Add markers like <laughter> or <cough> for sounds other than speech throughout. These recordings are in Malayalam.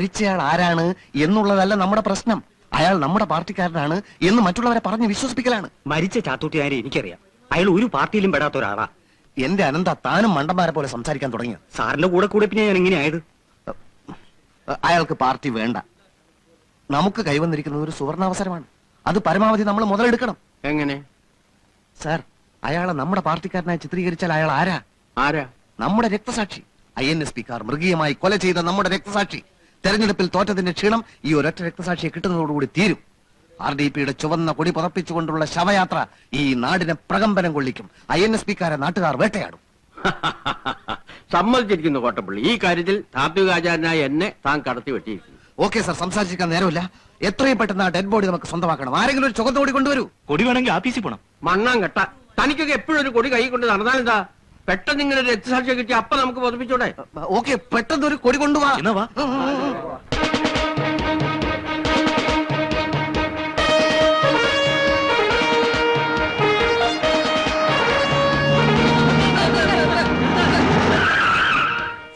മരിച്ചയാൾ ആരാണ് എന്നുള്ളതല്ല നമ്മുടെ പ്രശ്നം. അയാൾ നമ്മുടെ പാർട്ടിക്കാരനാണ് എന്ന് മറ്റുള്ളവരെ പറഞ്ഞ് വിശ്വസിപ്പിക്കലാണ്. മരിച്ച ചാത്തൂട്ടുകാരെ എനിക്കറിയാം. അയാൾ ഒരു പാർട്ടിയിലും പെടാത്ത ഒരാളാ. എന്റെ അനന്ത താനും മണ്ടന്മാരെ പോലെ സംസാരിക്കാൻ തുടങ്ങിയത് സാറിന്റെ കൂടെ കൂടെ പിന്നെ ഞാൻ എങ്ങനെയായത്? അയാൾക്ക് പാർട്ടി വേണ്ട. നമുക്ക് കൈവന്നിരിക്കുന്നത് ഒരു സുവർണാവസരമാണ്. അത് പരമാവധി നമ്മൾ മുതലെടുക്കണം. എങ്ങനെ? സാർ അയാളെ നമ്മുടെ പാർട്ടിക്കാരനായി ചിത്രീകരിച്ചാൽ അയാൾ ആരാ? ആരാ? നമ്മുടെ രക്തസാക്ഷി. ഐ എൻ എസ് പിക്കാർ മൃഗീയമായി കൊല ചെയ്ത നമ്മുടെ രക്തസാക്ഷി. തെരഞ്ഞെടുപ്പിൽ തോറ്റതിന്റെ ക്ഷീണം ഈ ഒരൊറ്റ രക്തസാക്ഷിയെ കിട്ടുന്നതോടുകൂടി തീരും. ആർ ഡി പിയുടെ ചുവന്ന കൊടി പുറപ്പിച്ചുകൊണ്ടുള്ള ശവയാത്ര ഈ നാടിനെ പ്രകമ്പനം കൊള്ളിക്കും. ഐ എൻ എസ് പിക്കാരെ നാട്ടുകാർ വേട്ടയാടും. <laughs> സമ്മതിച്ചിരിക്കുന്നു കോട്ടപ്പള്ളി. ഈ കാര്യത്തിൽ താത്വികാചാരനായ എന്നെ താൻ കടത്തി വെട്ടിയിരിക്കുന്നു ഓക്കെ സാർ. സംസാരിച്ചിരിക്കാൻ നേരമില്ല. എത്രയും പെട്ടെന്ന് ആ ഡെഡ് ബോഡി നമുക്ക് സ്വന്തമാക്കണം. ആരെങ്കിലും ഒരു ചുവന്ന കൊടി കൊണ്ടുവരൂ. കൊടി വേണമെങ്കിൽ ആഫീസിൽ പോണം. മണ്ണാങ്കട്ട. കെട്ട തനിക്കൊക്കെ എപ്പോഴും ഒരു കൊടി കൈ കൊണ്ട് നടന്നാലെന്താ? പെട്ടെന്ന് ഇങ്ങനെ ഒരു രക്തസാക്ഷിയെ കിട്ടി അപ്പൊ നമുക്ക് പതിപ്പിച്ചോടെ ഓക്കെ പെട്ടെന്ന് ഒരു കൊടി കൊണ്ടുപോവാ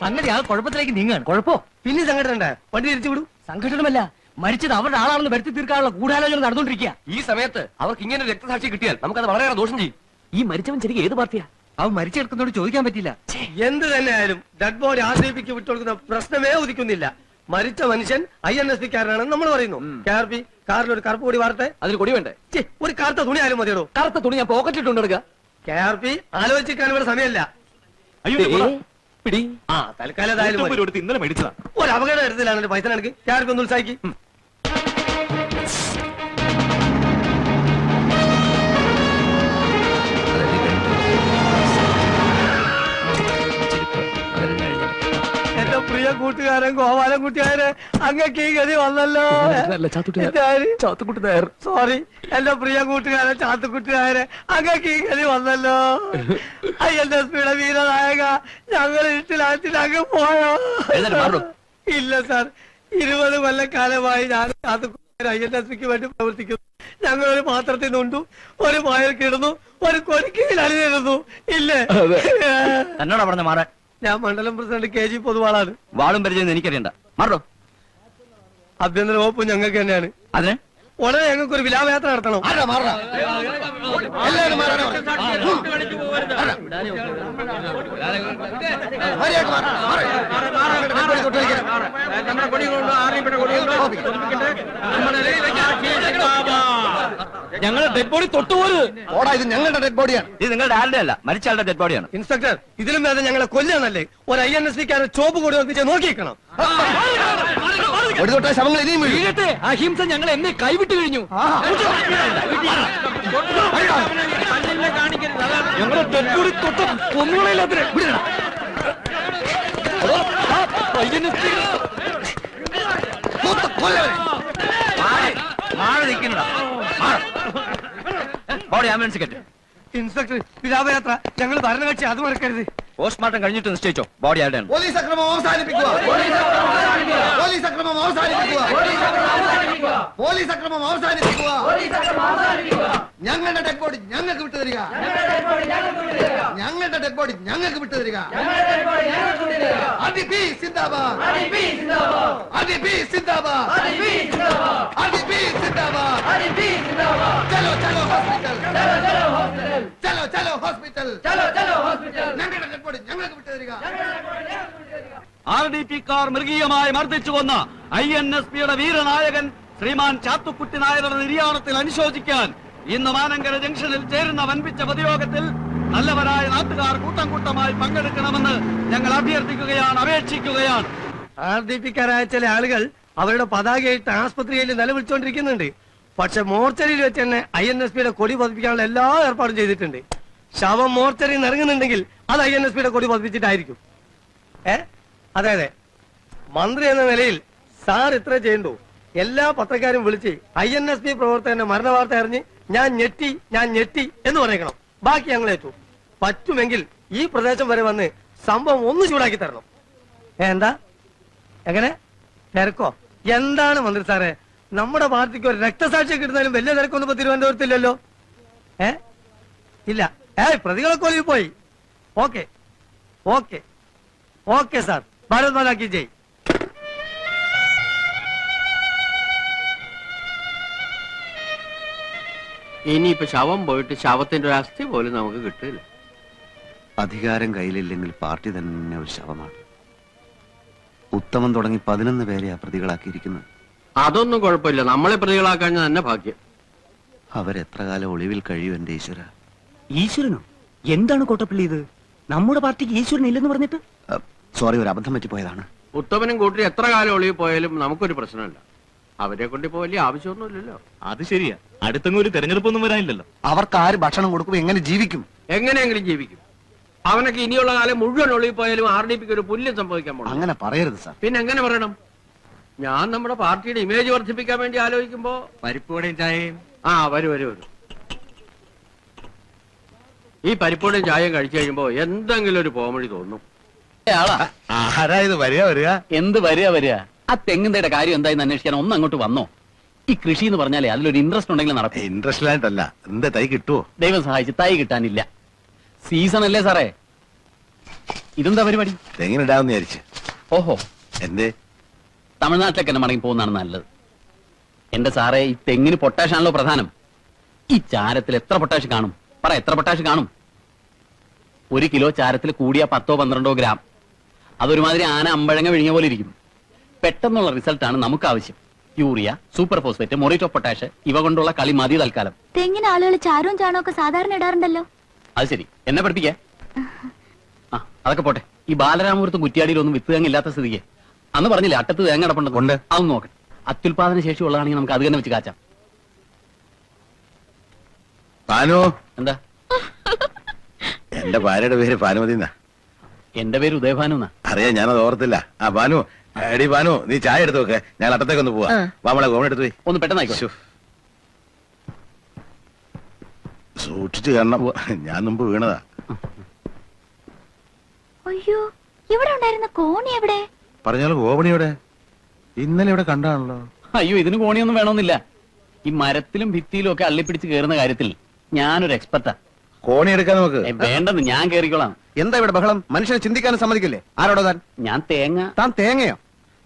സംഗതി ആ കുഴപ്പത്തിലേക്ക് നീങ്ങാൻ കുഴപ്പോ? പിന്നെ സംഘടന വണ്ടി. തിരിച്ചു വിടും. സംഘടനമല്ല മരിച്ചത് അവരുടെ ആളാണെന്ന് വരുത്തി തീർക്കാനുള്ള ഗൂഢാലോചന നടന്നുകൊണ്ടിരിക്കുക ഈ സമയത്ത് അവർക്ക് ഇങ്ങനെ രക്തസാക്ഷി കിട്ടിയാൽ നമുക്കത് വളരെയേറെ ദോഷം ചെയ്യും. ഈ മരിച്ചവൻ ശരിക്കും ഏത് പാർട്ടിയാ? അവൻ മരിച്ചെടുക്കുന്നോട് ചോദിക്കാൻ പറ്റില്ല. എന്ത് തന്നെ ആയാലും ഡെഡ് ബോഡി ആർ ഡി പിക്ക് വിട്ടുകൊടുക്കുന്ന പ്രശ്നമേ ഉദിക്കുന്നില്ല. മരിച്ച മനുഷ്യൻ ഐ എൻ എസ് പിക്കാരനാണെന്ന് നമ്മൾ പറയുന്നു. കെ ആർ പി കാറിൽ ഒരു കറുപ്പ് കൂടി വാർത്തെ അതിൽ കൊടി വേണ്ടേ? ഒരു കറുത്ത തുണി ആയാലും മതിയോ കറുത്ത തുണി ഞാൻ പോക്കറ്റിൽ ഇട്ടുണ്ടെടുക്ക കെ ആർ പി ആലോചിക്കാൻ ഇവിടെ സമയമല്ല. അയ്യോ പിടി. ആ തൽക്കാലം ഒരു അപകടം എടുത്തില്ലാണ് എന്റെ പൈസ എനിക്ക് കെ ആർ പി ഒന്ന് ഉത്സാഹിക്ക്. എന്റെ കൂട്ടുകാരൻ ഗോപാലൻ കുട്ടിയാരെ അങ്ങക്ക് ഈ ഗതി വന്നല്ലോ. ചാത്തുക്കുട്ടി സോറി എന്റെ പ്രിയ കൂട്ടുകാരൻ ചാത്തുക്കുട്ടിയാരെ അങ്ങക്ക് ഈ ഗതി വന്നല്ലോ. എന്റെ പിയുടെ വീരനായക ഞങ്ങൾ ഇട്ടിലാറ്റിൽ അങ്ങ് പോയോ? ഇല്ല സാർ ഇരുപത് കൊല്ലക്കാലമായി ഞാൻ ചാത്തുക്കുട്ടി ഐ എൻ എസ് പിക്ക് വേണ്ടി പ്രവർത്തിക്കുന്നു. ഞങ്ങൾ ഒരു പാത്രത്തിൽ നിന്നുണ്ടു ഒരു പായൽ കിടന്നു ഒരു കൊരിക്കയിൽ അണിനിരുന്നു. ഇല്ലേ? എന്നോടാ പറഞ്ഞ മാറാൻ. ഞാൻ മണ്ഡലം പ്രസിഡന്റ് കെ ജി പൊതുവാളാണ്. വാളും പരിചയം എനിക്കറിയണ്ട. മാറോ? ആഭ്യന്തര വകുപ്പ് ഞങ്ങൾക്ക് തന്നെയാണ്. അതിന്? ഉടനെ ഞങ്ങൾക്ക് ഒരു വിലാപയാത്ര നടത്തണം. നമ്മുടെ നമ്മുടെ ഞങ്ങൾ ഡെഡ് ബോഡി തൊട്ടുപോലും ഓടാ ഇത് ഞങ്ങളുടെ ഡെഡ് ബോഡിയാണ് ഇത് നിങ്ങളുടെ ആരുടെ അല്ല മരിച്ച ആളുടെ ഡെഡ് ബോഡിയാണ് ഇൻസ്പെക്ടർ ഇതിലും വേദം ഞങ്ങളെ കൊല്ലാന്നല്ലേ ഒരു ഐ എൻ എസ് സിക്കാരെ ചോപ്പ് കൂടി വന്നിച്ച് നോക്കിയിരിക്കണം ഒരു തൊട്ട ശവങ്ങൾ ഇനിയും വീഴും വീഴട്ടെ അഹിംസ ഞങ്ങൾ എന്നെ കൈവിട്ട് കഴിഞ്ഞു ഞങ്ങളുടെ ഡെഡ് ബോഡി തൊട്ട് കൊന്നുകളയില്ലാത്തിന് മൂത്ത കൊല്ലവനെ. മാറി നിൽക്കണടാ ബോഡി ആംബുലൻസ് കെട്ട് ഇൻസ്പെക്ടർ വിലാപയാത്ര ഞങ്ങൾ ഭരണകക്ഷി അത് മറക്കരുത്. പോസ്റ്റ്മോർട്ടം കഴിഞ്ഞിട്ട് നിശ്ചയിച്ചോ. ബോഡി ആരുടെയാണ് പോലീസ് അക്രമം അവസാനിപ്പിക്കുക. പോലീസ് അക്രമം അവസാനിപ്പിക്കുക. പോലീസ് അക്രമം അവസാനിപ്പിക്കുക. ഞങ്ങളുടെ ഡെഡ് ബോഡി ഞങ്ങൾക്ക് വിട്ടു തരിക ഞങ്ങളുടെ ഡെഡ് ബോഡി ഞങ്ങൾക്ക് വിട്ടു തരിക അതി പി സിന്ദാബാദ്. അതി പി സിന്ദാബാദ്. അതി പി സിന്ദാബാദ്. ചലോ ചലോ ഹോസ്പിറ്റൽ. ചലോ ചലോ ഹോസ്പിറ്റൽ. ഞങ്ങളുടെ ഡെഡ് ബോഡി ഞങ്ങൾക്ക് വിട്ടു തരിക ആർ ഡി പി കാർ മൃഗീയമായി മർദ്ദിച്ചു കൊന്ന ഐ എൻ എസ് പിയുടെ വീരനായകൻ ശ്രീമാൻ ചാത്തുക്കുട്ടി നായരുടെ നിര്യാണത്തിൽ അനുശോചിക്കാൻ ഇന്ന് മാനങ്കര ജംഗ്ഷനിൽ ചേരുന്ന വൻപിച്ച പൊതുയോഗത്തിൽ നല്ലവരായ നാട്ടുകാർ കൂട്ടം കൂട്ടമായി പങ്കെടുക്കണമെന്ന് ഞങ്ങൾ അഭ്യർത്ഥിക്കുകയാണ് അപേക്ഷിക്കുകയാണ്. ആർ ചില ആളുകൾ അവരുടെ പതാകയിട്ട് ആസ്പത്രിയിൽ നിലവിളിച്ചുകൊണ്ടിരിക്കുന്നുണ്ട് പക്ഷെ മോർച്ചറിയിൽ വെച്ച് തന്നെ ഐ എൻ എസ് പിയുടെ കൊടി പതിപ്പിക്കാനുള്ള എല്ലാ ഏർപ്പാടും ചെയ്തിട്ടുണ്ട്. ശവം മോർച്ചറിയിൽ നിന്ന് ഇറങ്ങുന്നുണ്ടെങ്കിൽ അത് ഐ എൻ എസ് പിയുടെ കൊടി പതിപ്പിച്ചിട്ടായിരിക്കും. ഏ? അതെ അതെ. മന്ത്രി എന്ന നിലയിൽ സാർ ഇത്ര ചെയ്യണ്ടു? എല്ലാ പത്രക്കാരും വിളിച്ച് ഐ എൻ എസ് പി പ്രവർത്തകന്റെ മരണ വാർത്ത അറിഞ്ഞ് ഞാൻ ഞെട്ടി ഞാൻ ഞെട്ടി എന്ന് പറയണം. ബാക്കി ഞങ്ങൾ ഏറ്റു. പറ്റുമെങ്കിൽ ഈ പ്രദേശം വരെ വന്ന് സംഭവം ഒന്ന് ചൂടാക്കി തരണം. എന്താ? എങ്ങനെ? തിരക്കോ? എന്താണ് മന്ത്രി സാറേ? നമ്മുടെ പാർട്ടിക്ക് ഒരു രക്തസാക്ഷി കിട്ടുന്നാലും വലിയ തിരക്കൊന്നും ഇപ്പൊ തിരുവനന്തപുരത്തില്ലല്ലോ. ഏ? ഇല്ല. ഏ പ്രതികളൊക്കെ ഒലിപ്പോയി പോയി. Okay. Okay. Okay sir. Bharat മാതാക്കി ജയ്. ഇനിയിപ്പോ ശവം പോയിട്ട് ശവത്തിന്റെ ഒരു അസ്ഥി പോലും നമുക്ക് കിട്ടില്ല അധികാരം കയ്യിലില്ലെങ്കിൽ പാർട്ടി തന്നെ ഒരു ശവമാണ്. ഉത്തമൻ തുടങ്ങി പതിനൊന്ന് പേരെ ആ പ്രതികളാക്കിയിരിക്കുന്നത്. അതൊന്നും കുഴപ്പമില്ല. നമ്മളെ പ്രതികളാക്കാൻ തന്നെ ഭാഗ്യം. അവരെത്ര കാലം ഒളിവിൽ കഴിയും എന്റെ ഈശ്വര? ഈശ്വരനോ? എന്താണ് കോട്ടപ്പള്ളി ഇത്? നമ്മുടെ പാർട്ടിക്ക് ഈശ്വരൻ ഇല്ലെന്ന് പറഞ്ഞിട്ട്? സോറി ഒരു അബദ്ധം പറ്റിപ്പോയതാണ് ഉത്തമനും കൂട്ടി എത്ര കാലം ഒളിവിൽ പോയാലും നമുക്കൊരു പ്രശ്നമില്ല. അവരെ കൊണ്ട് ഇപ്പോ വലിയ ആവശ്യമൊന്നുമില്ലല്ലോ. അത് ശരിയാ. അടുത്തെങ്ങും ഒരു തെരഞ്ഞെടുപ്പൊന്നും വരാനില്ലല്ലോ. അവർക്ക് ആര് ഭക്ഷണം കൊടുക്കും എങ്ങനെ ജീവിക്കും? എങ്ങനെയെങ്കിലും ജീവിക്കും. അവനൊക്കെ ഇനിയുള്ള കാലം മുഴുവൻ ഒളിവിൽ പോയാലും ആർ ഡി പിക്ക് ഒരു പുല്യം സംഭവിക്കാൻ പോകണം അങ്ങനെ പറയരുത് സാർ. പിന്നെ എങ്ങനെ പറയണം? ഞാൻ നമ്മുടെ പാർട്ടിയുടെ ഇമേജ് വർദ്ധിപ്പിക്കാൻ വേണ്ടി ആലോചിക്കുമ്പോ പരിപ്പോടെയും ചായയും. ആ വരൂ വരൂ വരൂ. ഈ പരിപ്പുവടയും ചായയും കഴിച്ചു കഴിയുമ്പോ എന്തെങ്കിലും ഒരു പോമഴി തോന്നും. ആരാ ഇത് വരിക വരിക. എന്ത് വരിക വരിക? ആ തെങ്ങിന്തയുടെ കാര്യം എന്തായെന്ന് അന്വേഷിക്കാൻ ഒന്ന് അങ്ങോട്ട് വന്നോ. ഈ കൃഷി എന്ന് പറഞ്ഞാലേ അതിലൊരു ഇൻട്രസ്റ്റ് ഉണ്ടെങ്കിൽ നടക്കും. ഇൻട്രസ്റ്റ് ആയിട്ടല്ല എന്താ തൈ കിട്ടുവോ? ദൈവം സഹായിച്ച് തൈ കിട്ടാനില്ല. സീസൺ അല്ലേ സാറേ? ഇതെന്താ പരിപാടി? തെങ്ങിനിടാന്ന് വിചാരിച്ച്. ഓഹോ. എന്തേ? തമിഴ്നാട്ടിലേക്ക് തന്നെ മടങ്ങി പോകുന്നതാണ് നല്ലത്. എന്റെ സാറേ ഈ തെങ്ങിന് പൊട്ടാഷ് ആണല്ലോ പ്രധാനം. ഈ ചാരത്തിൽ എത്ര പൊട്ടാഷ് കാണും? പറ എത്ര പൊട്ടാഷ് കാണും? ഒരു കിലോ ചാരത്തിൽ കൂടിയ പത്തോ പന്ത്രണ്ടോ ഗ്രാം. അതൊരുമാതിരി ആന അമ്പഴങ്ങ വിഴിഞ്ഞ പോലെ ഇരിക്കും പെട്ടെന്നുള്ള റിസൾട്ടാണ് നമുക്ക് ആവശ്യം. യൂറിയ സൂപ്പർ ഫോസ്ഫേറ്റ് മൊറിറ്റോ പൊട്ടാഷ് ഇവ കൊണ്ടുള്ള കളി മതി തൽക്കാലം. തെങ്ങിന് ആളുകൾ ചാരവും ചാണവും ഒക്കെ സാധാരണ ഇടാറുണ്ടല്ലോ. അത് ശരി. എന്നെ പഠിപ്പിക്കേ? ആ അതൊക്കെ പോട്ടെ. ഈ ബാലരാമപുരത്തും കുറ്റിയാടിയിലൊന്നും വിത്ത് തേങ്ങ ഇല്ലാത്ത സ്ഥിതിക്ക്. അന്ന് പറഞ്ഞില്ല അട്ടത്ത് തേങ്ങ അടപ്പുണ്ട് കൊണ്ട് അതൊന്നും നോക്കണം അത്യുൽപാദന ശേഷി ഉള്ളതാണെങ്കിൽ നമുക്ക് അത് തന്നെ വെച്ച് കാച്ചാം. പാനോ എന്താ? എന്റെ ഭാര്യയുടെ പേര് പാനുമതി എന്നാ എന്റെ പേര് ഉദയഭാനു അറിയാ അറിയാം ഞാനത് ഓർത്തില്ല. ആ ബാനു എടി ബാനു നീ ചായ എടുത്ത് വെക്ക്. ഞാൻ അട്ടത്തേക്ക് ഒന്ന് പോവാ. വാമളെ നമ്മളെ ഗോവൺ എടുത്ത് പോയി. ഒന്ന് പെട്ടെന്നായിക്കോ. സൂക്ഷിച്ചു കാരണം ഞാൻ മുമ്പ് വീണതാ. അയ്യോ ഇവിടെ ഉണ്ടായിരുന്ന കോണി എവിടെ? പറഞ്ഞാലും എവിടെ? ഇന്നലെ ഇവിടെ കണ്ടാണല്ലോ. അയ്യോ ഇതിന് കോണിയൊന്നും വേണമെന്നില്ല. ഈ മരത്തിലും ഭിത്തിയിലും ഒക്കെ അള്ളിപ്പിടിച്ച് കയറുന്ന കാര്യത്തിൽ ഞാനൊരു എക്സ്പെർട്ടാ. കോണി എടുക്കാൻ നമുക്ക്. വേണ്ടെന്ന് ഞാൻ കേറിക്കോളാം എന്താ ഇവിടെ ബഹളം? മനുഷ്യനെ ചിന്തിക്കാനും സമ്മതിക്കില്ലേ? ആരോടോ താൻ? ഞാൻ തേങ്ങ. താൻ തേങ്ങയോ?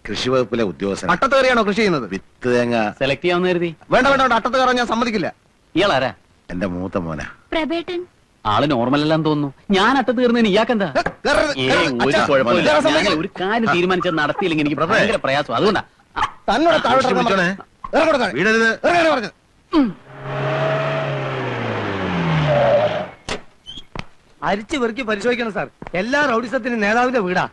കൃഷി വകുപ്പിലെ ഉദ്യോഗസ്ഥൻ അട്ടത്ത് കയറിയാണോ കൃഷി ചെയ്യുന്നത്? വിത്ത് തേങ്ങ. സെലക്ട് ചെയ്യാൻ കരുതി. വേണ്ട വേണ്ട വേണ്ട അട്ടത്ത് കയറാൻ ഞാൻ സമ്മതിക്കില്ല. ഇയാളാരാ? എന്റെ മൂത്ത മോനാ. പ്രബേട്ടൻ ആൾ നോർമൽ അല്ലാന്ന് തോന്നുന്നു. ഞാൻ അട്ടത്ത് കയറുന്നതിന് ഇയാക്കെന്താ ഏ. ഒരു കുഴപ്പമില്ല. ഞാൻ ഒരു കാര്യം തീരുമാനിച്ചത് നടത്തിയില്ലെങ്കിൽ എനിക്ക് പ്രഭേ. ഭയങ്കര പ്രയാസം. അതുകൊണ്ടാ. തന്നോട് താഴോട്ട് സൂക്ഷിച്ച് ഇറങ്ങാൻ പിടിച്ചോണേ. പറഞ്ഞു. ഇറങ്ങോട്ട് താഴെ. വീടരുത് ഇറങ്ങാനാ പറഞ്ഞത്. അരിച്ചു വെറുക്കി പരിശോധിക്കണം സാർ. എല്ലാ റൗഡിസത്തിനും നേതാവിന്റെ വീടാ.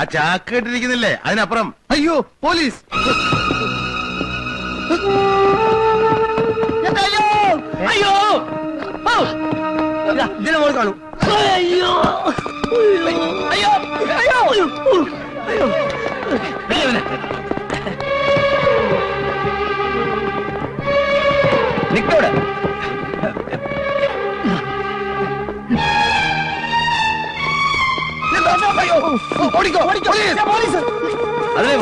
ആ ചാക്ക് കെട്ടിരിക്കുന്നില്ലേ? അതിനപ്പുറം. അയ്യോ പോലീസ്. അയ്യോ! ഔ! ഇതാ, ഇതിനെ മോൾ കാണൂ. അയ്യോ! അയ്യോ! അയ്യോ! അയ്യോ! അയ്യോ! നിക്കവിടെ. ഓടിക്കോ ഓടിക്കോ. പോലീസ്. അവിടെ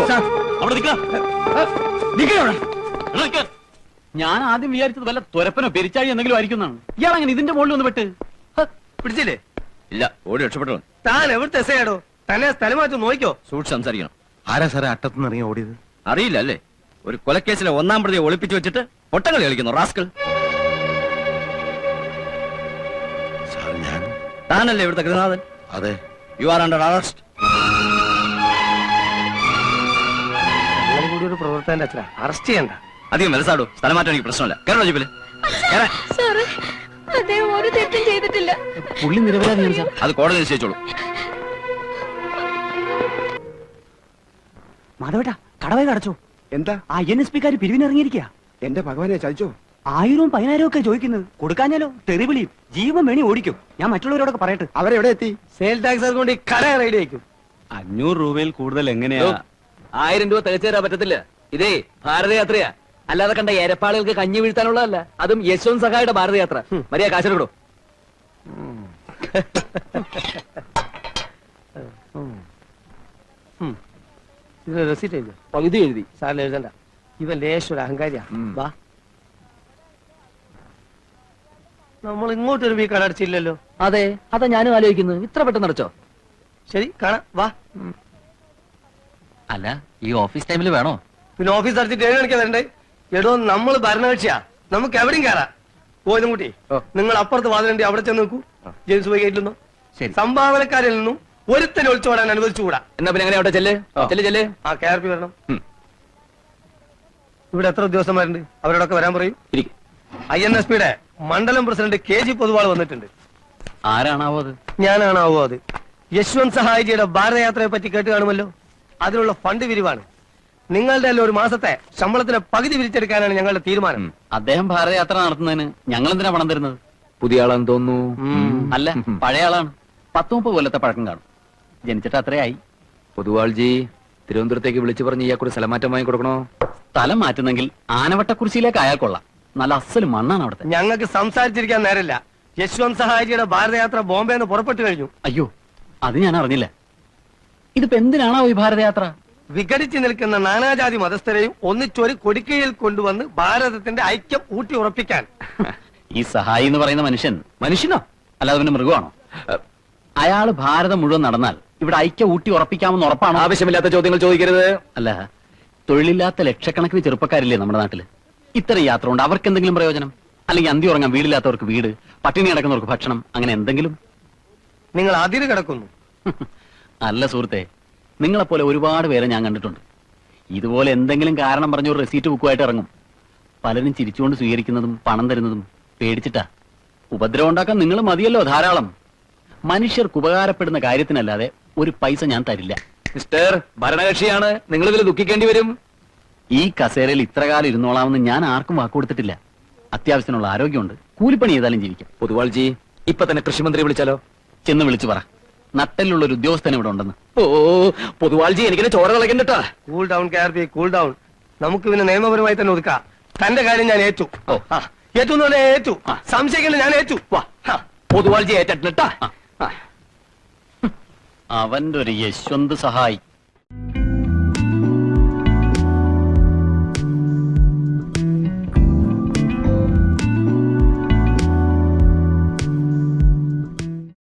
ഞാൻ ആദ്യം വിചാരിച്ചത് വല്ല തുരപ്പനോ പെരിച്ചാഴി എന്തെങ്കിലും ആയിരിക്കുന്നതാണ് ഇയാൾ അങ്ങനെ ഇതിന്റെ മുകളിൽ ഒന്ന് പെട്ട്. പിടിച്ചില്ലേ? ഇല്ല ഓടി രക്ഷപ്പെട്ടു താൻ എവിടുത്തെ എസയാടോ തന്നെ സ്ഥലം മാറ്റി നോക്കിയോ സൂക്ഷിച്ച് സംസാരിക്കണം. ആരാ സാറേ അട്ടത്തുനിന്ന് ഇറങ്ങി ഓടിയത്? അറിയില്ല അല്ലേ? ഒരു കൊലക്കേസിലെ ഒന്നാം പ്രതിയെ ഒളിപ്പിച്ചു വെച്ചിട്ട് പൊട്ടങ്ങളി കളിക്കുന്നു റാസ്കൽ. ഞാൻ താനല്ലേ ഇവിടുത്തെ ഗൃഹനാഥൻ അതെ. യു ആർ അണ്ടർ അറസ്റ്റ് കൂടി ഒരു പ്രവർത്തകന്റെ അച്ഛനാ. അറസ്റ്റ് ചെയ്യണ്ട. അധികം മനസ്സാടോ സ്ഥലം മാറ്റം എനിക്ക് പ്രശ്നമില്ല. കേരള ജീപ്പിൽ. കേറാൻ. സാറ് അദ്ദേഹം ഒരു തെറ്റും ചെയ്തിട്ടില്ല. പുള്ളി അത് കോടതി നിശ്ചയിച്ചോളൂ. മാധവേട്ടാ കടവേ കടച്ചോ. എന്താ? ആ എൻ എസ് പിക്കാര് പിരിവിനിറങ്ങിയിരിക്കുക എന്റെ ഭഗവാനെ ചതിച്ചോ? ആയിരവും പതിനായിരവും ഒക്കെ ചോദിക്കുന്നത് കൊടുക്കാഞ്ഞാലോ? തെറിവിളിയും. ജീവൻ വേണി ഓടിക്കും. ഞാൻ മറ്റുള്ളവരോടൊക്കെ പറയട്ടെ. അവരെവിടെ എത്തി? സെയിൽ ടാക്സ് കൊണ്ട് കട റൈഡ് അഞ്ഞൂറ് രൂപയിൽ കൂടുതൽ എങ്ങനെയാ? ആയിരം രൂപ തികച്ചു തരാൻ പറ്റത്തില്ല. ഇതേ ഭാരതയാത്രയാ. അല്ലാതെ കണ്ട ഏരപ്പാളുകൾക്ക് കഞ്ഞി വീഴ്ത്താനുള്ളതല്ല. അതും യശ്വന്ത് സഹായുടെ ഭാരതയാത്ര. മര്യാദ കാശെടുക്കണോ ഇത് റെസിറ്റ് എഴുതി പകുതി എഴുതി. സാറിന് എഴുതണ്ട. ഇവൻ ലേശൊരു അഹങ്കാരിയാ. വാ. നമ്മൾ ഇങ്ങോട്ടൊരു വീ കട അടച്ചില്ലല്ലോ. അതെ അതാ ഞാനും ആലോചിക്കുന്നു. ഇത്ര പെട്ടെന്ന് അടച്ചോ? ശരി കാണാം വാ. അല്ല ഈ ഓഫീസ് ടൈമിൽ വേണോ? പിന്നെ ഓഫീസ് അടച്ചിട്ട് ഏഴ് മണിക്ക് വരണ്ടേ? എടോ നമ്മൾ ഭരണകക്ഷിയാ. നമുക്ക് എവിടെയും കയറാം പോയതും കുട്ടി. നിങ്ങൾ അപ്പുറത്ത് വാതിലുണ്ട് അവിടെ ചെന്ന് നോക്കൂ ജെയിംസ് പോയി നിന്നും. ശരി. സംഭാവനക്കാരിൽ നിന്നും ഒരുത്തനെ ഒളിച്ചോടാൻ അനുവദിച്ചുകൂടാ. എന്നാ പിന്നെ എങ്ങനെ അവിടെ ചെല്ലേ? ചെല്ലേ ചെല്ലേ. ആ കെ ആർ പി വരണം. ഇവിടെ എത്ര ഉദ്യോഗസ്ഥന്മാരുണ്ട്? അവരോടൊക്കെ വരാൻ പറയും. ഐ എൻ എസ് പിയുടെ മണ്ഡലം പ്രസിഡന്റ് കെ ജി പൊതുവാൾ വന്നിട്ടുണ്ട്. ആരാണാവോ അത്? ഞാനാണാവോ അത്. യശ്വന്ത് സഹായിജിയുടെ ഭാരതയാത്രയെ പറ്റി കേട്ട് കാണുമല്ലോ? അതിനുള്ള ഫണ്ട് പിരിവാണ് നിങ്ങളുടെ എല്ലാം ഒരു മാസത്തെ ശമ്പളത്തിന്റെ പകുതി പിരിച്ചെടുക്കാനാണ് ഞങ്ങളുടെ തീരുമാനം. അദ്ദേഹം ഭാരതയാത്ര നടത്തുന്നതിന് ഞങ്ങൾ എന്തിനാ പണം തരുന്നത്? പുതിയ ആളാന്ന് തോന്നുന്നു. അല്ല പഴയ ആളാണ്. പത്ത് മുപ്പത് കൊല്ലത്തെ പഴക്കം കാണും. ജനിച്ചിട്ട് അത്രയായി പൊതുവാൾജി തിരുവനന്തപുരത്തേക്ക് വിളിച്ചു പറഞ്ഞ് ഇയാൾക്കൊരു സ്ഥലം മാറ്റം വാങ്ങി കൊടുക്കണോ സ്ഥലം മാറ്റുന്നെങ്കിൽ ആനവട്ടക്കുറിശിയിലേക്ക് അയാൾ കൊള്ളാം. നല്ല അസൽ മണ്ണാണ് അവിടുത്തെ. ഞങ്ങൾക്ക് സംസാരിച്ചിരിക്കാൻ നേരമില്ല. യശ്വന്ത് സഹായിജിയുടെ ഭാരതയാത്ര ബോംബെ എന്ന് പുറപ്പെട്ടു കഴിഞ്ഞു. അയ്യോ അത് ഞാൻ അറിഞ്ഞില്ല. ഇതിപ്പോ എന്തിനാണോ ഈ ഭാരതയാത്ര? വിഘടിച്ചു നിൽക്കുന്ന നാനാജാതി മതസ്ഥരെയും ഒന്നിച്ചൊരു കൊടിക്കയിൽ കൊണ്ടുവന്ന് ഭാരതത്തിന്റെ ഐക്യം ഊട്ടി ഉറപ്പിക്കാൻ. ഈ സഹായി എന്ന് പറയുന്ന മനുഷ്യൻ മനുഷ്യനോ? അല്ലാതെ പിന്നെ മൃഗമാണോ? അയാൾ ഭാരതം മുഴുവൻ നടന്നാൽ ഇവിടെ ഐക്യം ഊട്ടി ഉറപ്പിക്കാമെന്ന് ഉറപ്പാണ്? ആവശ്യമില്ലാത്ത ചോദ്യങ്ങൾ ചോദിക്കരുത്. അല്ല തൊഴിലില്ലാത്ത ലക്ഷക്കണക്കിന് ചെറുപ്പക്കാരില്ലേ നമ്മുടെ നാട്ടിൽ? ഇത്തരം യാത്ര ഉണ്ട് അവർക്ക് എന്തെങ്കിലും പ്രയോജനം? അല്ലെങ്കിൽ അന്തി ഉറങ്ങാൻ വീടില്ലാത്തവർക്ക് വീട് പട്ടിണി കിടക്കുന്നവർക്ക് ഭക്ഷണം അങ്ങനെ എന്തെങ്കിലും? നിങ്ങൾ അതിര് കിടക്കുന്നു. <laughs> അല്ല സുഹൃത്തെ നിങ്ങളെപ്പോലെ ഒരുപാട് പേരെ ഞാൻ കണ്ടിട്ടുണ്ട്. ഇതുപോലെ എന്തെങ്കിലും കാരണം പറഞ്ഞ ഒരു റെസീറ്റ് ബുക്കുമായിട്ട് ഇറങ്ങും. പലരും ചിരിച്ചുകൊണ്ട് സ്വീകരിക്കുന്നതും പണം തരുന്നതും പേടിച്ചിട്ടാ. ഉപദ്രവം ഉണ്ടാക്കാൻ നിങ്ങൾ മതിയല്ലോ ധാരാളം. മനുഷ്യർക്ക് ഉപകാരപ്പെടുന്ന കാര്യത്തിനല്ലാതെ ഒരു പൈസ ഞാൻ തരില്ല. മിസ്റ്റർ ഭരണകക്ഷിയാണ്. നിങ്ങൾ ഇതിൽ ദുഃഖിക്കേണ്ടി വരും. ഈ കസേരയിൽ ഇത്ര കാലം ഇരുന്നോളാമെന്ന് ഞാൻ ആർക്കും വാക്കുകൊടുത്തിട്ടില്ല അത്യാവശ്യത്തിനുള്ള ആരോഗ്യമുണ്ട്. കൂലിപ്പണി ചെയ്താലും ജീവിക്കാം. പൊതുവാൾജി ഇപ്പൊ തന്നെ കൃഷിമന്ത്രി വിളിച്ചാലോ? ചെന്ന് വിളിച്ചു പറ. നട്ടലിലുള്ള ഒരു ഉദ്യോഗസ്ഥൻ ഇവിടെ ഉണ്ടെന്ന്. ഓ പൊതുവാൾജി എനിക്കിനെ ചോര കളക്കണ്ടട്ടാ cool down K R P cool down നമുക്ക് പിന്നെ നിയമപരമായി തന്നെ ഒതുക്കാം. തന്റെ കാര്യം ഞാൻ ഏറ്റു. ആ, ഏറ്റു എന്ന് പറഞ്ഞാൽ ഏറ്റു. സംശയിക്കേണ്ട ഞാൻ ഏറ്റു. വാ. പൊതുവാൾജി ഏറ്റിട്ടാ അവന്റെ ഒരു യശ്വന്ത് സഹായി.